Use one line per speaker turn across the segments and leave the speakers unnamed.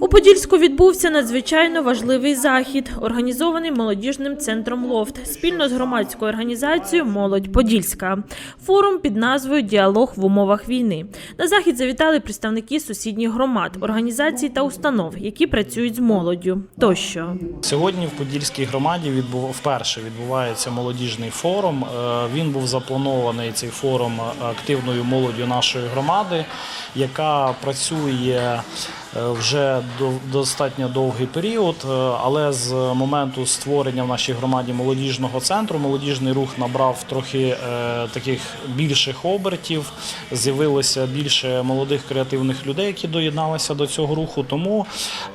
У Подільську відбувся надзвичайно важливий захід, організований молодіжним центром Лофт спільно з громадською організацією Молодь Подільська. Форум під назвою Діалог в умовах війни. На захід завітали представники сусідніх громад, організацій та установ, які працюють з молоддю. Тощо.
Сьогодні в Подільській громаді відбув вперше відбувається молодіжний форум. Е, Він був запланований цей форум активною молоддю нашої громади, яка працює 所以啊。Вже до- достатньо довгий період. е, Але з моменту створення в нашій громаді молодіжного центру молодіжний рух набрав трохи е, таких більших обертів. З'явилося більше молодих креативних людей, які доєдналися до цього руху. Тому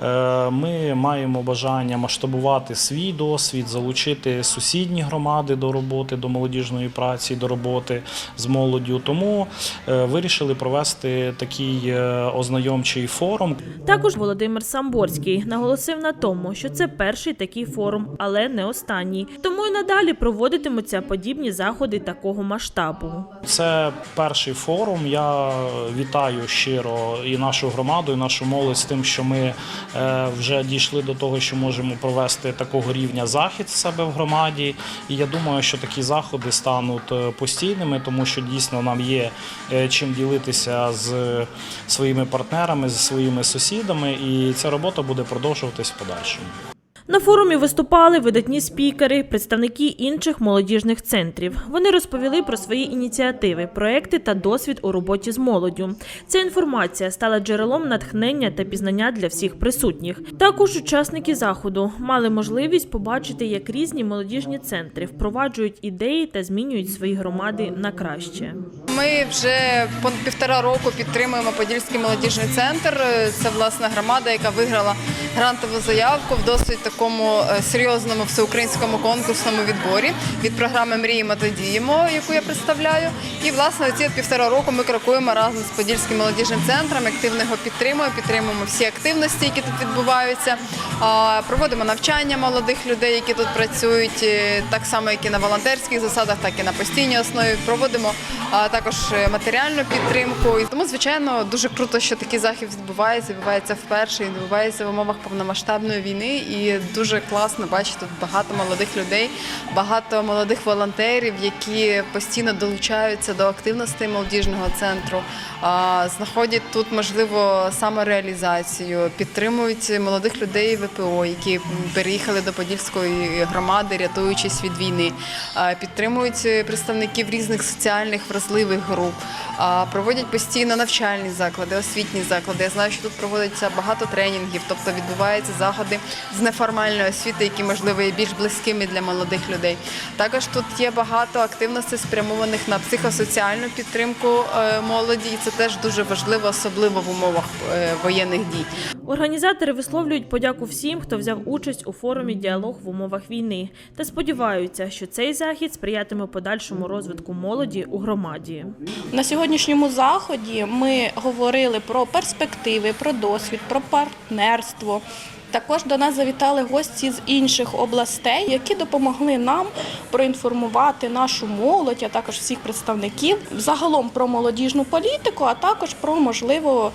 е, ми маємо бажання масштабувати свій досвід, залучити сусідні громади до роботи, до молодіжної праці, до роботи з молоддю. Тому е, вирішили провести такий е, ознайомчий форум.
Також Володимир Самборський наголосив на тому, що це перший такий форум, але не останній. Тому і надалі проводитимуться подібні заходи такого масштабу.
Це перший форум. Я вітаю щиро і нашу громаду, і нашу молодь з тим, що ми е, вже дійшли до того, що можемо провести такого рівня захід в себе в громаді. І я думаю, що такі заходи стануть е, постійними, тому що дійсно нам є е, чим ділитися з своїми партнерами, з своїми сусідами, і ця робота буде продовжуватись в подальшому.
На форумі виступали видатні спікери, представники інших молодіжних центрів. Вони розповіли про свої ініціативи, проекти та досвід у роботі з молоддю. Ця інформація стала джерелом натхнення та пізнання для всіх присутніх. Також учасники заходу мали можливість побачити, як різні молодіжні центри впроваджують ідеї та змінюють свої громади на краще.
Ми вже понад півтора року підтримуємо Подільський молодіжний центр. Це власна громада, яка виграла грантову заявку в досить такому е, серйозному всеукраїнському конкурсному відборі від програми Мріємо та діємо, яку я представляю. І власне ці півтора року ми крокуємо разом з Подільським молодіжним центром. Активно його підтримуємо, всі активності, які тут відбуваються. Проводимо навчання молодих людей, які тут працюють, е, так само, як і на волонтерських засадах, так і на постійній основі. Проводимо також е, матеріальну підтримку. І тому, звичайно, дуже круто, що такий захід відбувається. Відбувається вперше відбувається в умовах повномасштабної війни. І дуже класно бачити тут багато молодих людей, багато молодих волонтерів, які постійно долучаються до активностей молодіжного центру, знаходять тут можливо самореалізацію, підтримують молодих людей ВПО, які переїхали до Подільської громади, рятуючись від війни, підтримують представників різних соціальних вразливих груп, проводять постійно навчальні заклади, освітні заклади. Я знаю, що тут проводиться багато тренінгів, тобто відбуваються заходи з неформальної освіти, які можливо є більш близькими для молодих людей. Також тут є багато активностей спрямованих на психосоціальну підтримку е, молоді, і це теж дуже важливо, особливо в умовах е, воєнних дій.
Організатори висловлюють подяку всім, хто взяв участь у форумі Діалог в умовах війни та сподіваються, що цей захід сприятиме подальшому розвитку молоді у громаді.
На сьогоднішньому заході ми говорили про перспективи, про досвід, про партнерство. Також до нас завітали гості з інших областей, які допомогли нам проінформувати нашу молодь, а також всіх представників загалом про молодіжну політику, а також про можливу,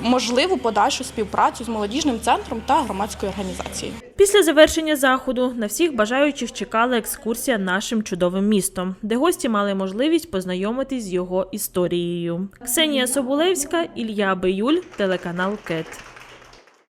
можливу подальшу співпрацю з молодіжним центром та громадською організацією.
Після завершення заходу на всіх бажаючих чекала екскурсія нашим чудовим містом, де гості мали можливість познайомитись з його історією. Ксенія Соболевська, Ілля Биюль, телеканал КЕТ.